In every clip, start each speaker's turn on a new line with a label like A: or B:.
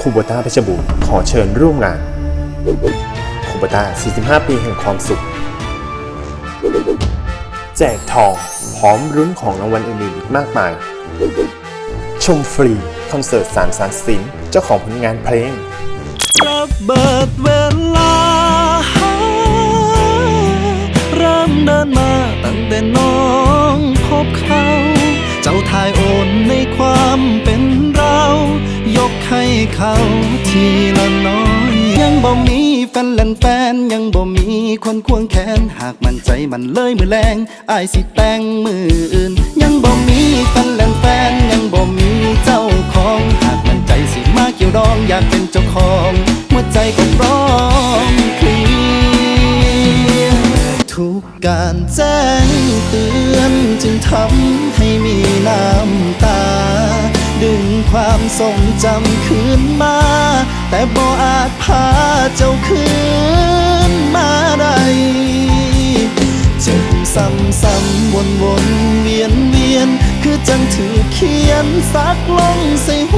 A: คูโบต้าเพชรบูรณ์ขอเชิญร่วมงานคูโบต้า 45 ปีแห่งความสุข แจกทองพร้อมรุ้นของรางวัลอื่นๆอีกมากมาย ชมฟรีคอนเสิร์ตสารสารสินเจ้าของผลงานเพลง
B: ระเบิดเวลาเริ่มเดินมาตั้งแต่น้อง เขาทีละน้อย ยังบ่มีแฟนเล่นแฟนยังบ่มีคนควงแขน หากมันใจมันเลยมือแรงอายสิแต่งมืออื่น ยังบ่มีแฟนเล่นแฟนยังบ่มีเจ้าของ หากมันใจสิมาเกี่ยวดองอยากเป็นเจ้าของหัวใจก็พร้อมเคลียร์ทุกการแจ้งเตือนจึงทำให้ ทรงจำคืนมา แต่บ่อาจพาเจ้าคืนมาได้เจ็บซ้ำซ้ำวนวนเวียนเวียน คือจังถือเขียนซักลงใส่หัว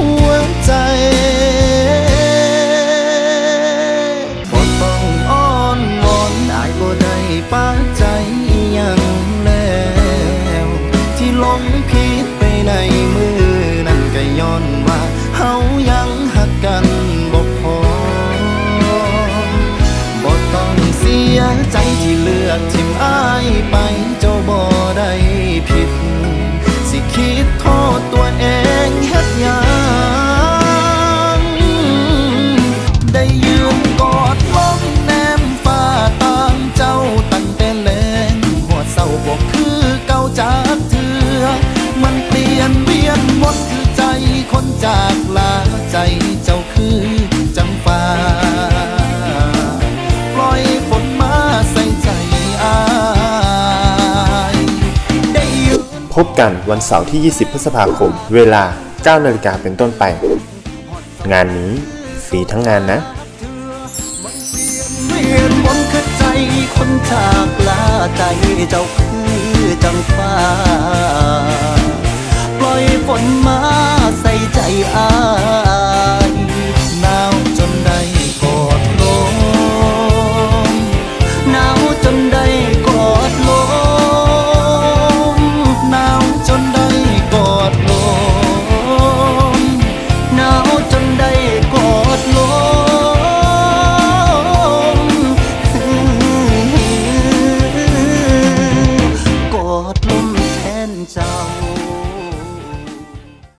B: เฮายังหักกันบ่พอบ่ต้องเสียใจที่เลือกทิมอายไปเจ้าบ่ได้ผิด สิคิดโทษตัวเองเฮ็ดหยังได้ยืนกอดลมแนมฟ้าตามเจ้าตั้งแต่แลงหัวเศร้าบอกคือเก่าจากเถือมันเปลี่ยนเวียนวนคือใจคนจาก ใจเจ้าคือจังฟ้า ปล่อยฝนมาใส่ใจอายได้ยืน
A: พบกันวันเสาร์ที่ 20 พฤษภาคม เวลา 9 นาฬิกาเป็นต้นไป งานนี้ฟรีทั้งงานนะ
B: เวียนวนคือใจคนจากลาใจเจ้าคือจังฟ้า ปล่อยฝนมาใส่ tâm đây.